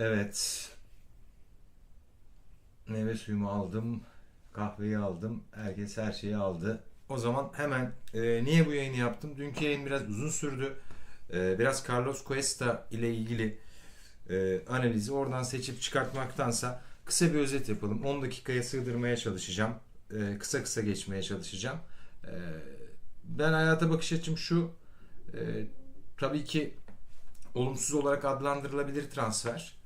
Evet. Meyve suyumu aldım. Kahveyi aldım. Herkes her şeyi aldı. O zaman hemen e, niye bu yayını yaptım? Dünkü yayın biraz uzun sürdü. E, biraz Carlos Cuesta ile ilgili e, analizi oradan seçip çıkartmaktansa kısa bir özet yapalım. 10 dakikaya sığdırmaya çalışacağım. E, kısa kısa geçmeye çalışacağım. E, ben hayata bakış açım şu. E, tabii ki olumsuz olarak adlandırılabilir transfer.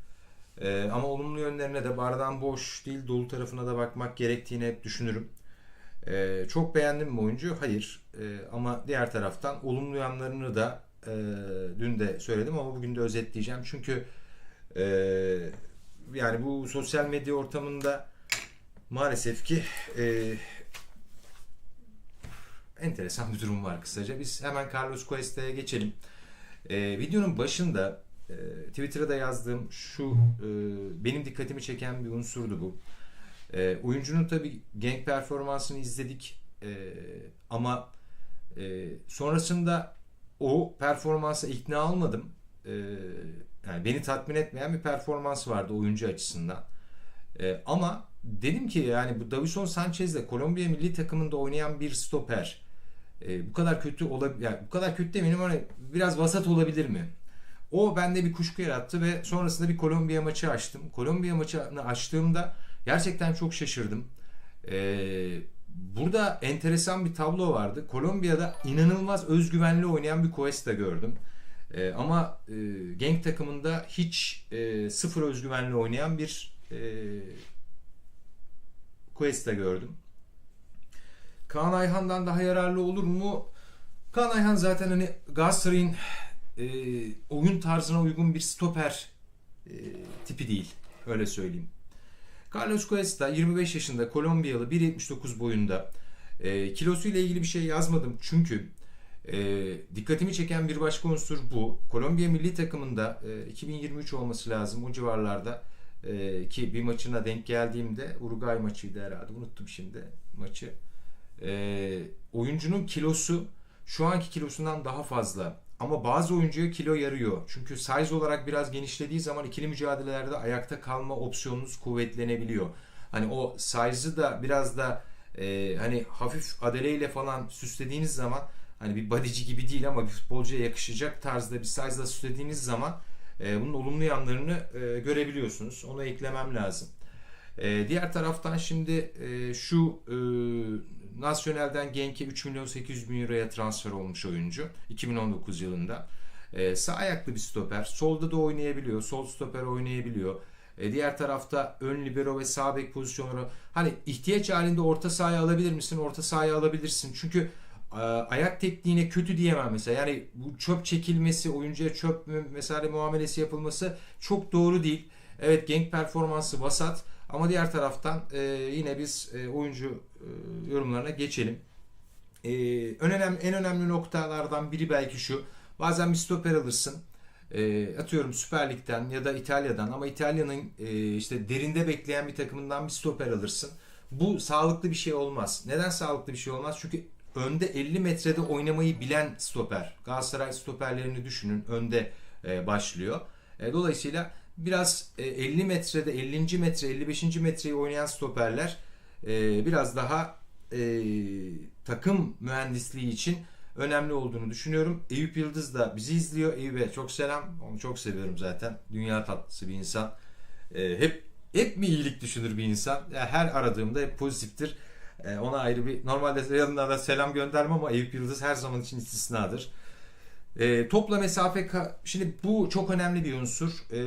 Ee, ama olumlu yönlerine de bardağın boş değil dolu tarafına da bakmak gerektiğini hep düşünürüm. Ee, çok beğendim mi oyuncu? Hayır. Ee, ama diğer taraftan olumlu yanlarını da e, dün de söyledim ama bugün de özetleyeceğim. Çünkü e, yani bu sosyal medya ortamında maalesef ki e, enteresan bir durum var kısaca. Biz hemen Carlos Cuesta'ya geçelim. Ee, videonun başında e, Twitter'a da yazdığım şu e, benim dikkatimi çeken bir unsurdu bu. E, oyuncunun tabii genk performansını izledik E, ama e, sonrasında o performansa ikna olmadım. E, yani beni tatmin etmeyen bir performans vardı oyuncu açısından. E, ama dedim ki yani bu Davison Sanchez de Kolombiya milli takımında oynayan bir stoper e, bu kadar kötü olabilir yani bu kadar kötü demeyeyim ama biraz vasat olabilir mi? O bende bir kuşku yarattı ve sonrasında bir Kolombiya maçı açtım. Kolombiya maçını açtığımda gerçekten çok şaşırdım. Ee, burada enteresan bir tablo vardı. Kolombiya'da inanılmaz özgüvenli oynayan bir Cuesta gördüm. Ee, ama e, Genk takımında hiç e, sıfır özgüvenli oynayan bir e, Cuesta gördüm. Kaan Ayhan'dan daha yararlı olur mu? Kaan Ayhan zaten hani Galatasaray'ın e, oyun tarzına uygun bir stoper e, tipi değil. Öyle söyleyeyim. Carlos Cuesta 25 yaşında Kolombiyalı 1.79 boyunda. E, kilosu ile ilgili bir şey yazmadım çünkü e, dikkatimi çeken bir başka unsur bu. Kolombiya milli takımında e, 2023 olması lazım o civarlarda e, ki bir maçına denk geldiğimde Uruguay maçıydı herhalde unuttum şimdi maçı. E, oyuncunun kilosu şu anki kilosundan daha fazla. Ama bazı oyuncuya kilo yarıyor. Çünkü size olarak biraz genişlediği zaman ikili mücadelelerde ayakta kalma opsiyonunuz kuvvetlenebiliyor. Hani o size'ı da biraz da e, hani hafif adeleyle falan süslediğiniz zaman hani bir bodyci gibi değil ama bir futbolcuya yakışacak tarzda bir size'la süslediğiniz zaman e, bunun olumlu yanlarını e, görebiliyorsunuz. Onu eklemem lazım. E, diğer taraftan şimdi e, şu e, Nasyonel'den Genk'e 3 milyon 800 bin euroya transfer olmuş oyuncu 2019 yılında. E, sağ ayaklı bir stoper. Solda da oynayabiliyor. Sol stoper oynayabiliyor. E, diğer tarafta ön libero ve sağ bek pozisyonları. Hani ihtiyaç halinde orta sahaya alabilir misin? Orta sahaya alabilirsin. Çünkü e, ayak tekniğine kötü diyemem mesela. Yani bu çöp çekilmesi, oyuncuya çöp mesela muamelesi yapılması çok doğru değil. Evet Genk performansı vasat. Ama diğer taraftan e, yine biz e, oyuncu e, yorumlarına geçelim. E, en önemli en önemli noktalardan biri belki şu. Bazen bir stoper alırsın. E, atıyorum Süper Lig'den ya da İtalya'dan ama İtalya'nın e, işte derinde bekleyen bir takımından bir stoper alırsın. Bu sağlıklı bir şey olmaz. Neden sağlıklı bir şey olmaz? Çünkü önde 50 metrede oynamayı bilen stoper. Galatasaray stoperlerini düşünün. Önde e, başlıyor. E, dolayısıyla biraz e, 50 metrede 50. metre 55. metreyi oynayan stoperler e, biraz daha e, takım mühendisliği için önemli olduğunu düşünüyorum. Eyüp Yıldız da bizi izliyor. Eyüp'e çok selam. Onu çok seviyorum zaten. Dünya tatlısı bir insan. E, hep hep mi iyilik düşünür bir insan? Yani her aradığımda hep pozitiftir. E, ona ayrı bir normalde yanına selam göndermem ama Eyüp Yıldız her zaman için istisnadır. E, topla mesafe şimdi bu çok önemli bir unsur. E,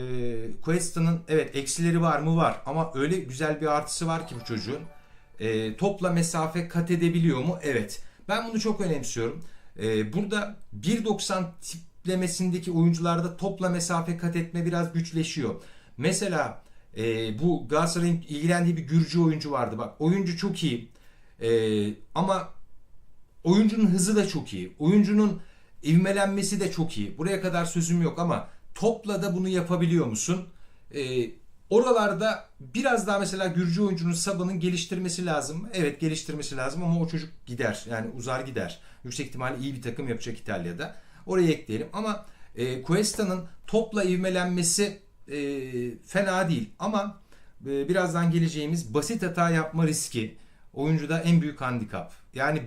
Cuesta'nın evet eksileri var mı var ama öyle güzel bir artısı var ki bu çocuğun. E, topla mesafe kat edebiliyor mu? Evet. Ben bunu çok önemsiyorum. E, burada 1.90 tiplemesindeki oyuncularda topla mesafe kat etme biraz güçleşiyor. Mesela e, bu Galatasaray'ın ilgilendiği bir Gürcü oyuncu vardı. Bak oyuncu çok iyi. E, ama oyuncunun hızı da çok iyi. Oyuncunun ivmelenmesi de çok iyi. Buraya kadar sözüm yok ama topla da bunu yapabiliyor musun? Ee, oralarda biraz daha mesela Gürcü oyuncunun Sabah'ın geliştirmesi lazım. Evet geliştirmesi lazım ama o çocuk gider. Yani uzar gider. Yüksek ihtimalle iyi bir takım yapacak İtalya'da. Oraya ekleyelim ama e, Cuesta'nın topla ivmelenmesi e, fena değil ama e, birazdan geleceğimiz basit hata yapma riski oyuncuda en büyük handikap. Yani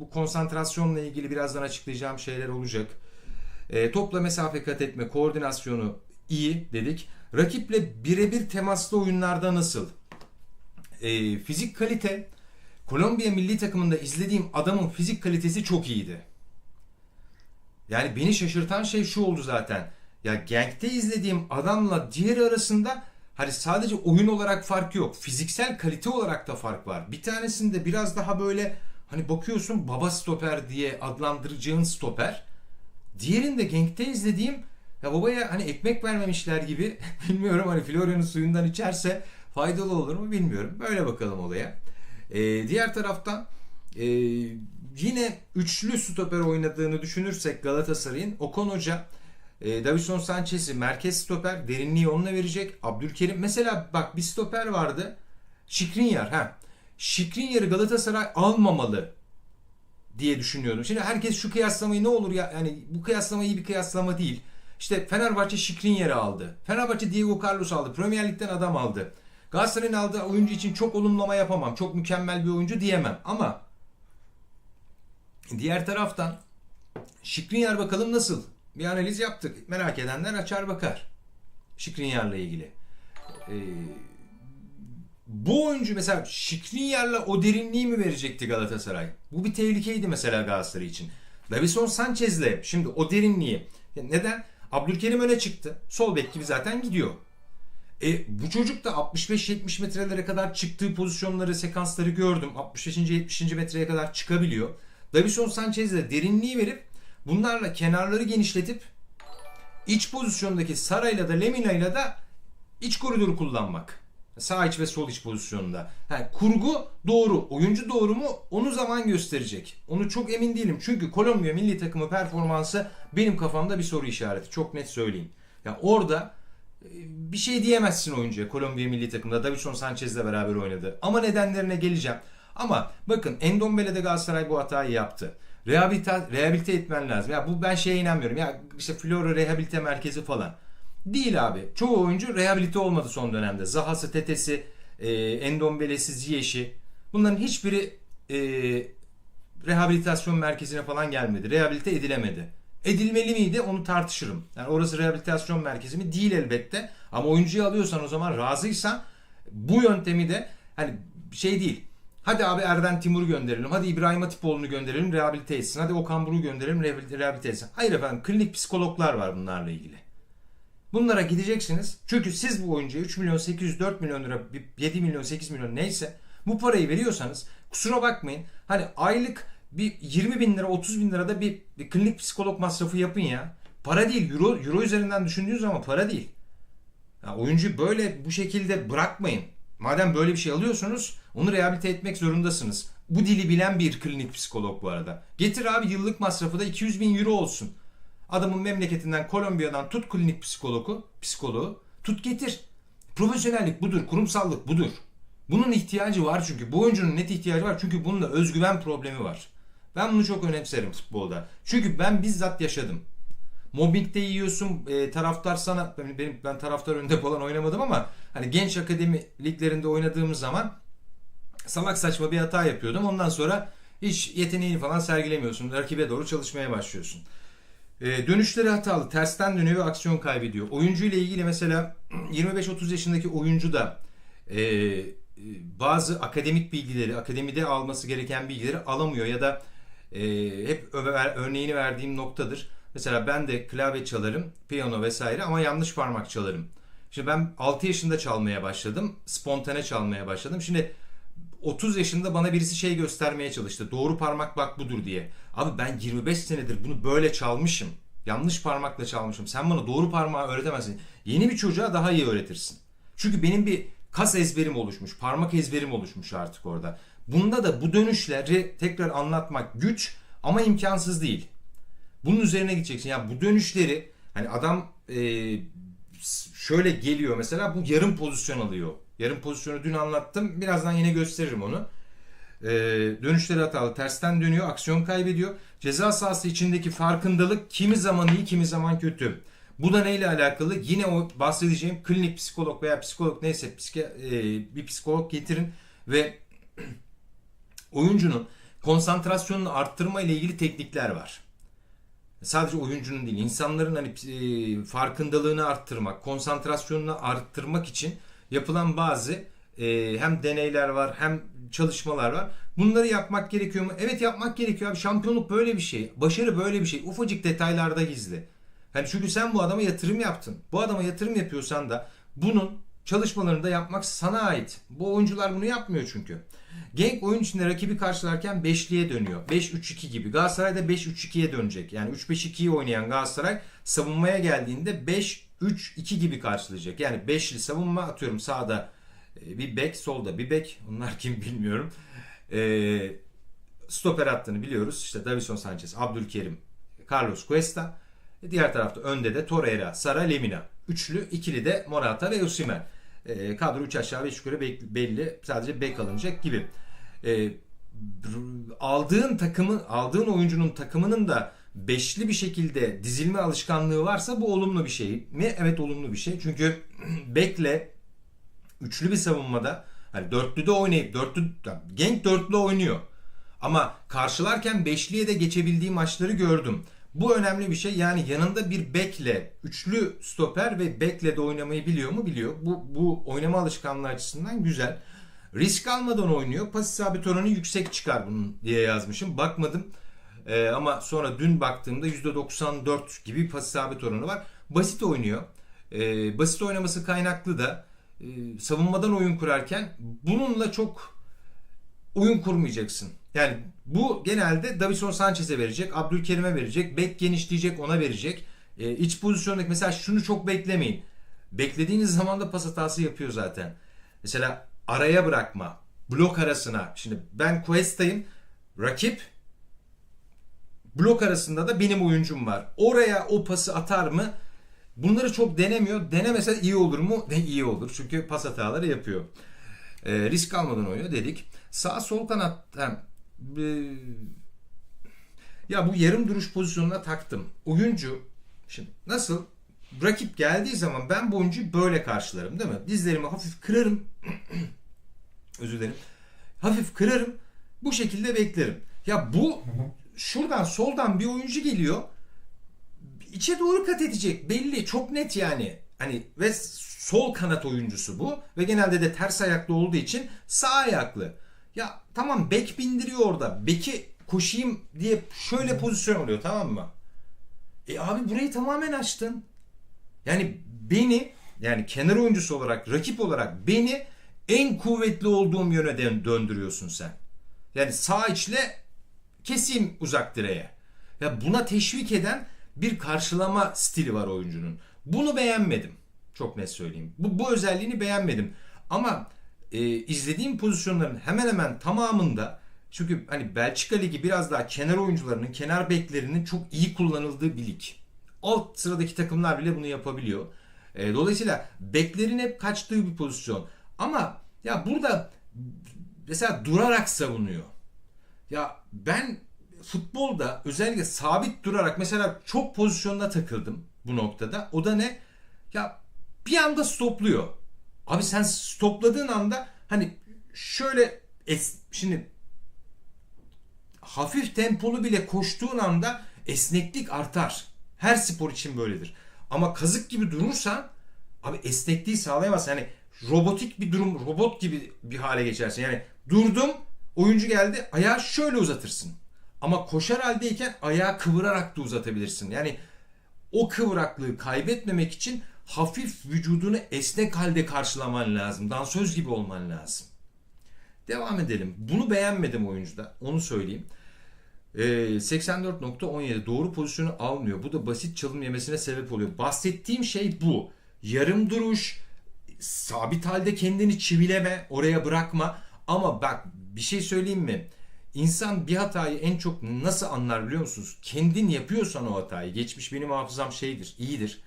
bu konsantrasyonla ilgili birazdan açıklayacağım şeyler olacak. E, topla mesafe kat etme, koordinasyonu iyi dedik. Rakiple birebir temaslı oyunlarda nasıl? E, fizik kalite, Kolombiya milli takımında izlediğim adamın fizik kalitesi çok iyiydi. Yani beni şaşırtan şey şu oldu zaten. Ya Genk'te izlediğim adamla diğeri arasında hani sadece oyun olarak fark yok. Fiziksel kalite olarak da fark var. Bir tanesinde biraz daha böyle hani bakıyorsun baba stoper diye adlandıracağın stoper. Diğerinde Genk'te izlediğim ya babaya hani ekmek vermemişler gibi bilmiyorum hani Florya'nın suyundan içerse faydalı olur mu bilmiyorum. Böyle bakalım olaya. Ee, diğer taraftan e, yine üçlü stoper oynadığını düşünürsek Galatasaray'ın Okan Hoca e, Davison Sanchez'i merkez stoper derinliği onunla verecek. Abdülkerim mesela bak bir stoper vardı. Şikrinyar ha. Şikrinyar'ı Galatasaray almamalı diye düşünüyordum. Şimdi herkes şu kıyaslamayı ne olur ya yani bu kıyaslama iyi bir kıyaslama değil. İşte Fenerbahçe Şikrinyar'ı aldı. Fenerbahçe Diego Carlos aldı. Premier Lig'den adam aldı. Galatasaray'ın aldığı oyuncu için çok olumlama yapamam. Çok mükemmel bir oyuncu diyemem. Ama diğer taraftan Şikrinyar bakalım nasıl? Bir analiz yaptık. Merak edenler açar bakar. Şikrinyar'la ilgili. Ee, bu oyuncu mesela Şikrinyar'la o derinliği mi verecekti Galatasaray? Bu bir tehlikeydi mesela Galatasaray için. Davison Sanchez'le şimdi o derinliği neden? Abdülkerim öne çıktı. Sol bek gibi zaten gidiyor. E, bu çocuk da 65-70 metrelere kadar çıktığı pozisyonları, sekansları gördüm. 65. 70. metreye kadar çıkabiliyor. Davison Sanchez'le derinliği verip bunlarla kenarları genişletip iç pozisyondaki Sara'yla da Lemina'yla da iç koridoru kullanmak. Sağ iç ve sol iç pozisyonunda. Ha, kurgu doğru. Oyuncu doğru mu? Onu zaman gösterecek. Onu çok emin değilim. Çünkü Kolombiya milli takımı performansı benim kafamda bir soru işareti. Çok net söyleyeyim. Ya orada e, bir şey diyemezsin oyuncuya Kolombiya milli takımda. Davison Sanchez'le beraber oynadı. Ama nedenlerine geleceğim. Ama bakın Endombele'de Galatasaray bu hatayı yaptı. Rehabilite, rehabilite etmen lazım. Ya bu ben şeye inanmıyorum. Ya işte Flora Rehabilite Merkezi falan. Değil abi. Çoğu oyuncu rehabilite olmadı son dönemde. Zahası, Tetesi, e, Endombele'si, Ziyech'i. Bunların hiçbiri e, rehabilitasyon merkezine falan gelmedi. Rehabilite edilemedi. Edilmeli miydi onu tartışırım. Yani orası rehabilitasyon merkezi mi? Değil elbette. Ama oyuncuyu alıyorsan o zaman razıysan bu yöntemi de hani şey değil. Hadi abi Erden Timur'u gönderelim. Hadi İbrahim Atipoğlu'nu gönderelim rehabilite etsin. Hadi Okan Buruk'u gönderelim rehabilite etsin. Hayır efendim klinik psikologlar var bunlarla ilgili. Bunlara gideceksiniz. Çünkü siz bu oyuncuya 3 milyon 800 4 milyon lira 7 milyon 8 milyon neyse bu parayı veriyorsanız kusura bakmayın. Hani aylık bir 20 bin lira 30 bin lirada bir, bir klinik psikolog masrafı yapın ya. Para değil euro, euro üzerinden düşündüğünüz zaman para değil. Ya oyuncuyu böyle bu şekilde bırakmayın. Madem böyle bir şey alıyorsunuz onu rehabilite etmek zorundasınız. Bu dili bilen bir klinik psikolog bu arada. Getir abi yıllık masrafı da 200 bin euro olsun. Adamın memleketinden Kolombiya'dan tut klinik psikologu, psikoloğu tut getir. Profesyonellik budur, kurumsallık budur. Bunun ihtiyacı var çünkü. Bu oyuncunun net ihtiyacı var çünkü bununla özgüven problemi var. Ben bunu çok önemserim futbolda. Çünkü ben bizzat yaşadım. Mobbingde yiyorsun, e, taraftar sana benim, ben taraftar önünde falan oynamadım ama hani genç akademi liglerinde oynadığımız zaman salak saçma bir hata yapıyordum. Ondan sonra hiç yeteneğini falan sergilemiyorsun. Rakibe doğru çalışmaya başlıyorsun. E, dönüşleri hatalı. Tersten dönüyor ve aksiyon kaybediyor. Oyuncu ile ilgili mesela 25-30 yaşındaki oyuncu da e, bazı akademik bilgileri, akademide alması gereken bilgileri alamıyor ya da e, hep ö- örneğini verdiğim noktadır. Mesela ben de klavye çalarım, piyano vesaire ama yanlış parmak çalarım. Şimdi ben 6 yaşında çalmaya başladım, spontane çalmaya başladım. Şimdi 30 yaşında bana birisi şey göstermeye çalıştı. Doğru parmak bak budur diye. Abi ben 25 senedir bunu böyle çalmışım. Yanlış parmakla çalmışım. Sen bana doğru parmağı öğretemezsin. Yeni bir çocuğa daha iyi öğretirsin. Çünkü benim bir kas ezberim oluşmuş. Parmak ezberim oluşmuş artık orada. Bunda da bu dönüşleri tekrar anlatmak güç ama imkansız değil. Bunun üzerine gideceksin. Yani bu dönüşleri hani adam e, şöyle geliyor mesela bu yarım pozisyon alıyor. Yarım pozisyonu dün anlattım. Birazdan yine gösteririm onu. Ee, dönüşleri hatalı. Tersten dönüyor. Aksiyon kaybediyor. Ceza sahası içindeki farkındalık kimi zaman iyi kimi zaman kötü. Bu da neyle alakalı? Yine o bahsedeceğim klinik psikolog veya psikolog neyse psike, e, bir psikolog getirin ve oyuncunun konsantrasyonunu arttırma ile ilgili teknikler var. Sadece oyuncunun değil, insanların hani e, farkındalığını arttırmak, konsantrasyonunu arttırmak için yapılan bazı e, hem deneyler var hem çalışmalar var. Bunları yapmak gerekiyor mu? Evet yapmak gerekiyor abi. Şampiyonluk böyle bir şey. Başarı böyle bir şey. Ufacık detaylarda gizli. Hani çünkü sen bu adama yatırım yaptın. Bu adama yatırım yapıyorsan da bunun çalışmalarını da yapmak sana ait. Bu oyuncular bunu yapmıyor çünkü. Genk oyun içinde rakibi karşılarken beşliye dönüyor. 5-3-2 gibi. Galatasaray da 5-3-2'ye dönecek. Yani 3-5-2'yi oynayan Galatasaray savunmaya geldiğinde 5-3-2 gibi karşılayacak. Yani beşli savunma atıyorum sağda e, bir bek, solda bir bek. Onlar kim bilmiyorum. E, stoper hattını biliyoruz. İşte Davison Sanchez, Abdülkerim, Carlos Cuesta. E, Diğer tarafta önde de Torreira, Sara, Lemina. Üçlü, ikili de Morata ve Osimhen. E, kadro 3 aşağı 5 yukarı belli. Sadece bek alınacak gibi. E, aldığın takımın, aldığın oyuncunun takımının da beşli bir şekilde dizilme alışkanlığı varsa bu olumlu bir şey mi? Evet olumlu bir şey. Çünkü bekle üçlü bir savunmada hani dörtlüde oynayıp dörtlü Genk dörtlü oynuyor. Ama karşılarken beşliye de geçebildiği maçları gördüm. Bu önemli bir şey. Yani yanında bir bekle, üçlü stoper ve bekle de oynamayı biliyor mu? Biliyor. Bu, bu oynama alışkanlığı açısından güzel. Risk almadan oynuyor. Pas isabet oranı yüksek çıkar bunun diye yazmışım. Bakmadım. Ee, ama sonra dün baktığımda %94 gibi pas isabet oranı var. Basit oynuyor. Ee, basit oynaması kaynaklı da e, savunmadan oyun kurarken bununla çok oyun kurmayacaksın. Yani bu genelde Davison Sanchez'e verecek, Abdülkerim'e verecek, bek genişleyecek ona verecek. E, iç pozisyondaki mesela şunu çok beklemeyin. Beklediğiniz zaman da pas hatası yapıyor zaten. Mesela araya bırakma, blok arasına. Şimdi ben Cuesta'yım, rakip blok arasında da benim oyuncum var. Oraya o pası atar mı? Bunları çok denemiyor. Denemese iyi olur mu? Ne iyi olur. Çünkü pas hataları yapıyor. E, risk almadan oynuyor dedik. Sağ sol kanat ha, e, ya bu yarım duruş pozisyonuna taktım. Oyuncu şimdi nasıl rakip geldiği zaman ben bu oyuncuyu böyle karşılarım değil mi? Dizlerimi hafif kırarım. Özür dilerim. Hafif kırarım. Bu şekilde beklerim. Ya bu şuradan soldan bir oyuncu geliyor. İçe doğru kat edecek. Belli. Çok net yani. Hani ve sol kanat oyuncusu bu. Ve genelde de ters ayaklı olduğu için sağ ayaklı. Ya tamam bek bindiriyor orada. Beki koşayım diye şöyle pozisyon oluyor tamam mı? E abi burayı tamamen açtın. Yani beni yani kenar oyuncusu olarak rakip olarak beni en kuvvetli olduğum yöne dön- döndürüyorsun sen. Yani sağ içle keseyim uzak direğe. Ya buna teşvik eden bir karşılama stili var oyuncunun. Bunu beğenmedim. Çok net söyleyeyim. Bu, bu özelliğini beğenmedim. Ama e, izlediğim pozisyonların hemen hemen tamamında çünkü hani Belçika Ligi biraz daha kenar oyuncularının, kenar beklerinin çok iyi kullanıldığı bir lig. Alt sıradaki takımlar bile bunu yapabiliyor. E, dolayısıyla beklerin hep kaçtığı bir pozisyon. Ama ya burada mesela durarak savunuyor. Ya ben futbolda özellikle sabit durarak mesela çok pozisyonda takıldım bu noktada. O da ne? Ya bir anda stopluyor. Abi sen stopladığın anda hani şöyle es, şimdi hafif tempolu bile koştuğun anda esneklik artar. Her spor için böyledir. Ama kazık gibi durursan abi esnekliği sağlayamazsın. Yani robotik bir durum, robot gibi bir hale geçersin. Yani durdum, oyuncu geldi, ayağı şöyle uzatırsın. Ama koşar haldeyken ayağı kıvırarak da uzatabilirsin. Yani o kıvraklığı kaybetmemek için hafif vücudunu esnek halde karşılaman lazım. Dansöz gibi olman lazım. Devam edelim. Bunu beğenmedim oyuncuda. Onu söyleyeyim. Ee, 84.17 doğru pozisyonu almıyor. Bu da basit çalım yemesine sebep oluyor. Bahsettiğim şey bu. Yarım duruş, sabit halde kendini çivileme, oraya bırakma. Ama bak bir şey söyleyeyim mi? İnsan bir hatayı en çok nasıl anlar biliyor musunuz? Kendin yapıyorsan o hatayı. Geçmiş benim hafızam şeydir, iyidir.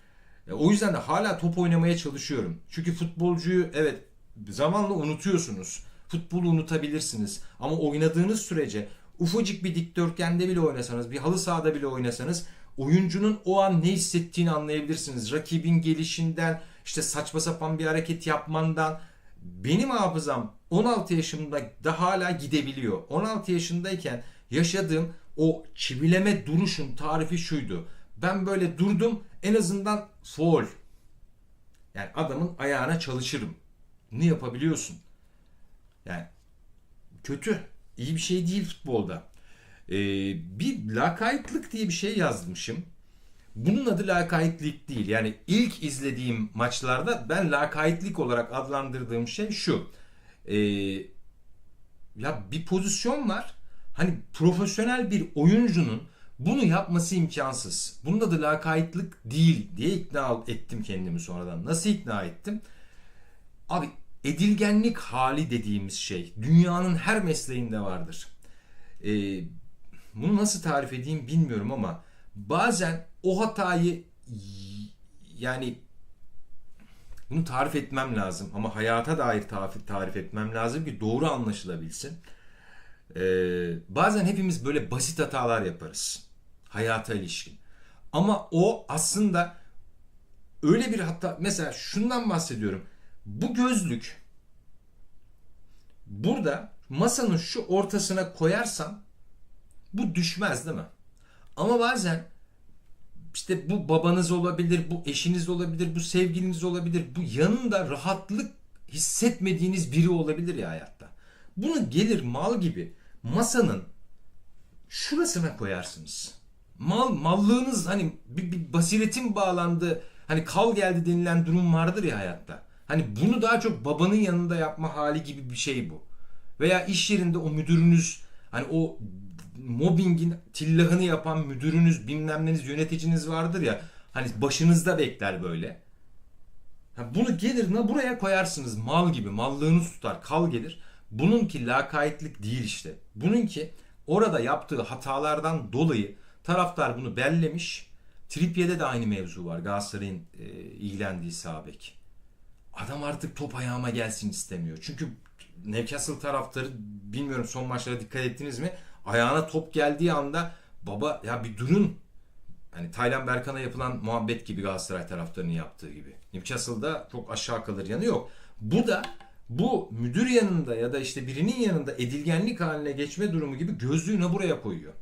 E, O yüzden de hala top oynamaya çalışıyorum. Çünkü futbolcuyu evet zamanla unutuyorsunuz. Futbolu unutabilirsiniz. Ama oynadığınız sürece ufacık bir dikdörtgende bile oynasanız, bir halı sahada bile oynasanız oyuncunun o an ne hissettiğini anlayabilirsiniz. Rakibin gelişinden, işte saçma sapan bir hareket yapmandan. Benim hafızam 16 yaşımda da hala gidebiliyor. 16 yaşındayken yaşadığım o çivileme duruşun tarifi şuydu. Ben böyle durdum en azından foul. Yani adamın ayağına çalışırım. Bunu yapabiliyorsun. Yani kötü. iyi bir şey değil futbolda. Ee, bir lakaytlık diye bir şey yazmışım. Bunun adı lakaytlık değil. Yani ilk izlediğim maçlarda ben lakaytlık olarak adlandırdığım şey şu. Ee, ya bir pozisyon var. Hani profesyonel bir oyuncunun bunu yapması imkansız. Bunun adı lakaytlık değil diye ikna ettim kendimi sonradan. Nasıl ikna ettim? Abi edilgenlik hali dediğimiz şey dünyanın her mesleğinde vardır. Ee, bunu nasıl tarif edeyim bilmiyorum ama bazen o hatayı yani bunu tarif etmem lazım ama hayata dair tarif, tarif etmem lazım ki doğru anlaşılabilsin. Ee, bazen hepimiz böyle basit hatalar yaparız hayata ilişkin. Ama o aslında öyle bir hata mesela şundan bahsediyorum. Bu gözlük burada masanın şu ortasına koyarsam bu düşmez değil mi? Ama bazen işte bu babanız olabilir, bu eşiniz olabilir, bu sevgiliniz olabilir. Bu yanında rahatlık hissetmediğiniz biri olabilir ya hayatta. Bunu gelir mal gibi masanın şurasına koyarsınız. Mal mallığınız hani bir, bir basiretin bağlandığı hani kal geldi denilen durum vardır ya hayatta. Hani bunu daha çok babanın yanında yapma hali gibi bir şey bu. Veya iş yerinde o müdürünüz hani o mobbingin tillahını yapan müdürünüz bilmem yöneticiniz vardır ya hani başınızda bekler böyle. Bunu gelir ne buraya koyarsınız mal gibi mallığınız tutar kal gelir. Bununki lakaytlık değil işte. Bununki orada yaptığı hatalardan dolayı taraftar bunu bellemiş. Trippier'de de aynı mevzu var Galatasaray'ın e, ilgilendiği sabek. Adam artık top ayağıma gelsin istemiyor. Çünkü Newcastle taraftarı bilmiyorum son maçlara dikkat ettiniz mi? Ayağına top geldiği anda baba ya bir durun. Hani Taylan Berkan'a yapılan muhabbet gibi Galatasaray taraftarının yaptığı gibi. Newcastle'da çok aşağı kalır yanı yok. Bu da bu müdür yanında ya da işte birinin yanında edilgenlik haline geçme durumu gibi gözlüğünü buraya koyuyor.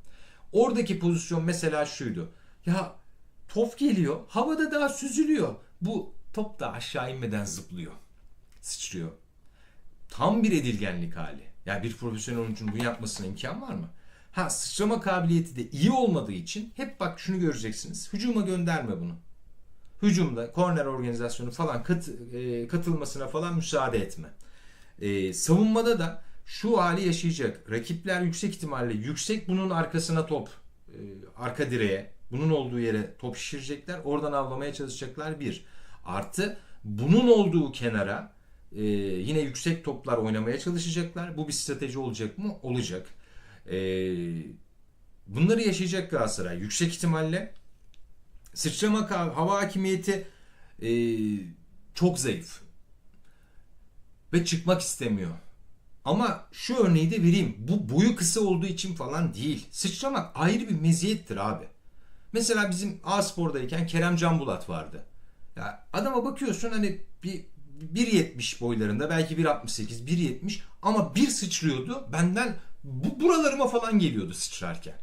Oradaki pozisyon mesela şuydu. Ya top geliyor, havada daha süzülüyor. Bu top da aşağı inmeden zıplıyor. Sıçrıyor. Tam bir edilgenlik hali. Yani bir profesyonel oyuncunun bunu yapmasına imkan var mı? Ha sıçrama kabiliyeti de iyi olmadığı için hep bak şunu göreceksiniz. Hücuma gönderme bunu. Hücumda korner organizasyonu falan kat, e, katılmasına falan müsaade etme. E, savunmada da şu hali yaşayacak. Rakipler yüksek ihtimalle yüksek bunun arkasına top, e, arka direğe, bunun olduğu yere top şişirecekler. Oradan avlamaya çalışacaklar bir. Artı bunun olduğu kenara e, yine yüksek toplar oynamaya çalışacaklar. Bu bir strateji olacak mı? Olacak. E, bunları yaşayacak Galatasaray. Yüksek ihtimalle sıçrama hava hakimiyeti e, çok zayıf. Ve çıkmak istemiyor. Ama şu örneği de vereyim. Bu boyu kısa olduğu için falan değil. Sıçramak ayrı bir meziyettir abi. Mesela bizim A-Spor'dayken Kerem Canbulat vardı. Ya adama bakıyorsun hani bir 1.70 boylarında belki 1.68 1.70 ama bir sıçrıyordu benden bu buralarıma falan geliyordu sıçrarken.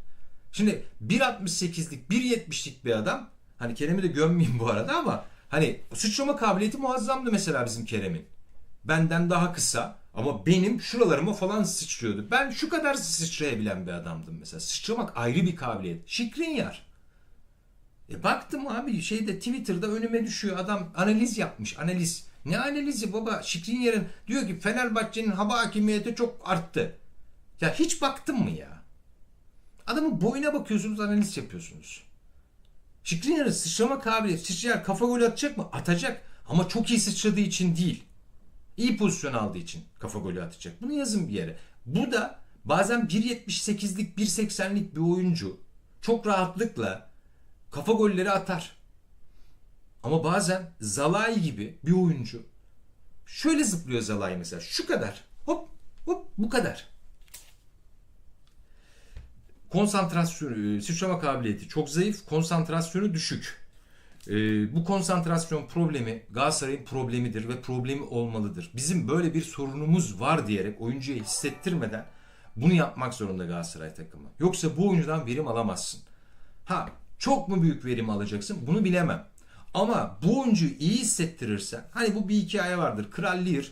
Şimdi 1.68'lik 1.70'lik bir adam hani Kerem'i de gömmeyeyim bu arada ama hani sıçrama kabiliyeti muazzamdı mesela bizim Kerem'in. Benden daha kısa ama benim şuralarıma falan sıçrıyordu. Ben şu kadar sıçrayabilen bir adamdım mesela. Sıçramak ayrı bir kabiliyet. Şikrinyar. E baktım abi şeyde Twitter'da önüme düşüyor adam analiz yapmış analiz. Ne analizi baba Şikrinyar'ın diyor ki Fenerbahçe'nin hava hakimiyeti çok arttı. Ya hiç baktın mı ya? Adamın boyuna bakıyorsunuz analiz yapıyorsunuz. Şikrinyar'ın sıçrama kabiliyeti sıçrayar kafa gol atacak mı? Atacak. Ama çok iyi sıçradığı için değil. İyi pozisyon aldığı için kafa golü atacak. Bunu yazın bir yere. Bu da bazen 1.78'lik 1.80'lik bir oyuncu çok rahatlıkla kafa golleri atar. Ama bazen Zalai gibi bir oyuncu şöyle zıplıyor Zalai mesela şu kadar hop hop bu kadar. konsantrasyon, e, sıçrama kabiliyeti çok zayıf, konsantrasyonu düşük. E, bu konsantrasyon problemi Galatasaray'ın problemidir ve problemi olmalıdır. Bizim böyle bir sorunumuz var diyerek oyuncuya hissettirmeden bunu yapmak zorunda Galatasaray takımı. Yoksa bu oyuncudan verim alamazsın. Ha çok mu büyük verim alacaksın bunu bilemem. Ama bu oyuncuyu iyi hissettirirsen hani bu bir hikaye vardır. Kral Lear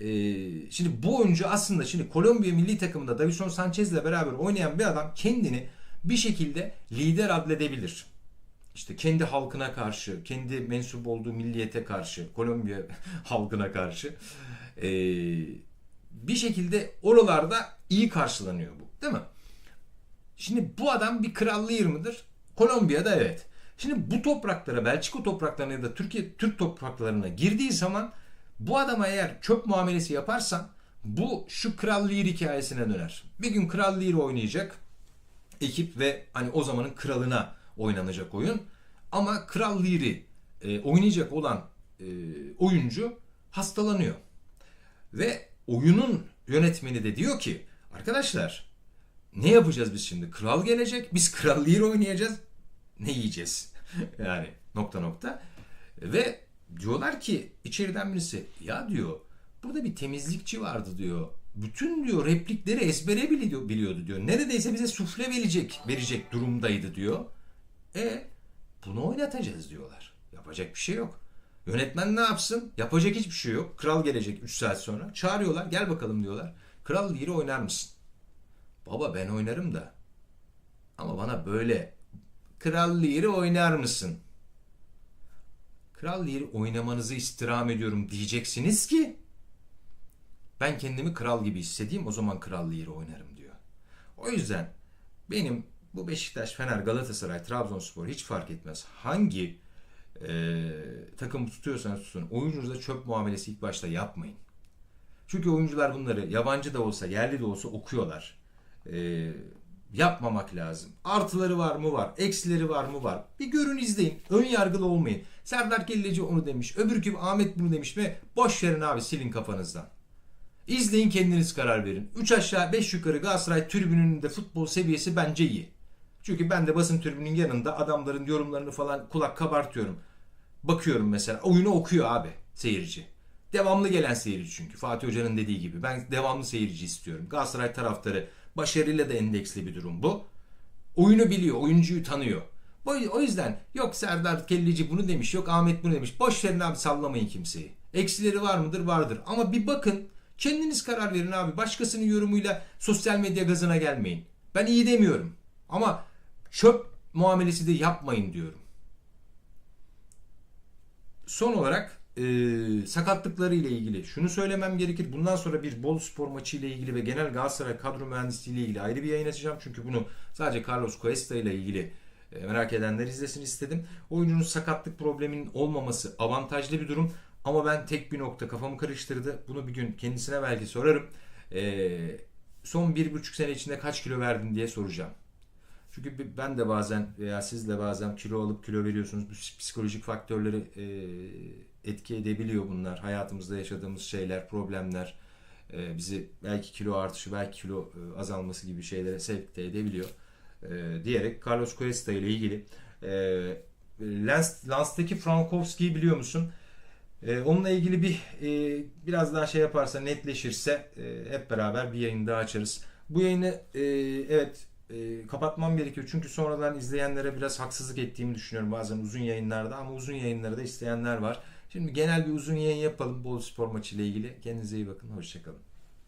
ee, şimdi bu oyuncu aslında şimdi Kolombiya milli takımında Davison Sanchez ile beraber oynayan bir adam kendini bir şekilde lider adledebilir. İşte kendi halkına karşı, kendi mensup olduğu milliyete karşı, Kolombiya halkına karşı ee, bir şekilde oralarda iyi karşılanıyor bu. Değil mi? Şimdi bu adam bir kral Lear mıdır? Kolombiya'da evet. Şimdi bu topraklara, Belçika topraklarına ya da Türkiye Türk topraklarına girdiği zaman bu adama eğer çöp muamelesi yaparsan bu şu Kral Lear hikayesine döner. Bir gün Kral Lear oynayacak ekip ve hani o zamanın kralına oynanacak oyun. Ama Kral Lear'i e, oynayacak olan e, oyuncu hastalanıyor. Ve oyunun yönetmeni de diyor ki arkadaşlar ne yapacağız biz şimdi? Kral gelecek. Biz Kral Lear oynayacağız. Ne yiyeceğiz? yani nokta nokta. Ve diyorlar ki içeriden birisi ya diyor burada bir temizlikçi vardı diyor. Bütün diyor replikleri ezbere biliyor, biliyordu diyor. Neredeyse bize sufle verecek, verecek durumdaydı diyor. E bunu oynatacağız diyorlar. Yapacak bir şey yok. Yönetmen ne yapsın? Yapacak hiçbir şey yok. Kral gelecek 3 saat sonra. Çağırıyorlar. Gel bakalım diyorlar. Kral Lear'i oynar mısın? Baba ben oynarım da. Ama bana böyle Kral Lear'i oynar mısın? Kral Lear'i oynamanızı istirham ediyorum diyeceksiniz ki ben kendimi kral gibi hissedeyim o zaman Kral Lear'i oynarım diyor. O yüzden benim bu Beşiktaş, Fener, Galatasaray, Trabzonspor hiç fark etmez. Hangi e, takım tutuyorsanız tutun oyuncunuza çöp muamelesi ilk başta yapmayın. Çünkü oyuncular bunları yabancı da olsa yerli de olsa okuyorlar. E, yapmamak lazım. Artıları var mı var, eksileri var mı var. Bir görün izleyin. Ön yargılı olmayın. Serdar Kelleci onu demiş. Öbürkü Ahmet bunu demiş mi? Boş verin abi silin kafanızdan. İzleyin kendiniz karar verin. 3 aşağı 5 yukarı Galatasaray tribününün de futbol seviyesi bence iyi. Çünkü ben de basın tribünün yanında adamların yorumlarını falan kulak kabartıyorum. Bakıyorum mesela. Oyunu okuyor abi seyirci. Devamlı gelen seyirci çünkü. Fatih Hoca'nın dediği gibi. Ben devamlı seyirci istiyorum. Galatasaray taraftarı başarıyla da endeksli bir durum bu. Oyunu biliyor, oyuncuyu tanıyor. O yüzden yok Serdar Kelleci bunu demiş, yok Ahmet bunu demiş. Boş verin abi sallamayın kimseyi. Eksileri var mıdır? Vardır. Ama bir bakın kendiniz karar verin abi. Başkasının yorumuyla sosyal medya gazına gelmeyin. Ben iyi demiyorum. Ama çöp muamelesi de yapmayın diyorum. Son olarak e, sakatlıkları ile ilgili şunu söylemem gerekir. Bundan sonra bir Bolu Spor maçı ile ilgili ve genel Galatasaray kadro mühendisliği ile ilgili ayrı bir yayın açacağım. Çünkü bunu sadece Carlos Cuesta ile ilgili e, merak edenler izlesin istedim. Oyuncunun sakatlık probleminin olmaması avantajlı bir durum. Ama ben tek bir nokta kafamı karıştırdı. Bunu bir gün kendisine belki sorarım. E, son bir buçuk sene içinde kaç kilo verdin diye soracağım. Çünkü ben de bazen veya siz de bazen kilo alıp kilo veriyorsunuz. Bu psikolojik faktörleri e, etki edebiliyor bunlar. Hayatımızda yaşadığımız şeyler, problemler e, bizi belki kilo artışı, belki kilo e, azalması gibi şeylere sevk de edebiliyor. E, diyerek Carlos Cuesta ile ilgili e, Lens, Lens'teki Frankowski'yi biliyor musun? E, onunla ilgili bir e, biraz daha şey yaparsa netleşirse e, hep beraber bir yayın daha açarız. Bu yayını e, evet e, kapatmam gerekiyor. Çünkü sonradan izleyenlere biraz haksızlık ettiğimi düşünüyorum bazen uzun yayınlarda ama uzun yayınları da isteyenler var. Şimdi genel bir uzun yayın yapalım Bolu Spor maçı ile ilgili. Kendinize iyi bakın. Hoşçakalın.